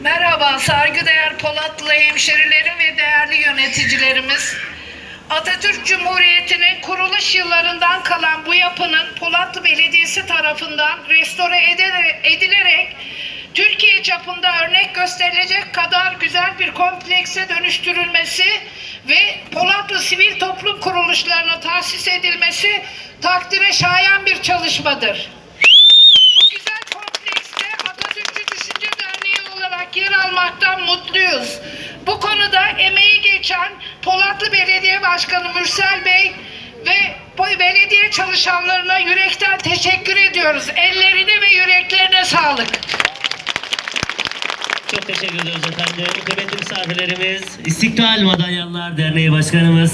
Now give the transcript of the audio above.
Merhaba saygıdeğer Polatlı hemşerilerim ve değerli yöneticilerimiz. Atatürk Cumhuriyeti'nin kuruluş yıllarından kalan bu yapının Polatlı Belediyesi tarafından restore edilerek Türkiye çapında örnek gösterilecek kadar güzel bir komplekse dönüştürülmesi ve Polatlı sivil toplum kuruluşlarına tahsis edilmesi takdire şayan bir çalışmadır. Bu güzel komplekste Atatürkçü Düşünce Derneği olarak yer almaktan mutluyuz. Bu konuda emeği geçen Polatlı Belediye Başkanı Mürsel Bey ve bu belediye çalışanlarına yürekten teşekkür ediyoruz. Ellerine ve yüreklerine sağlık. Çok teşekkür ediyoruz efendim. Kıymetli misafirlerimiz, İstiklal Madalyanlar Derneği Başkanımız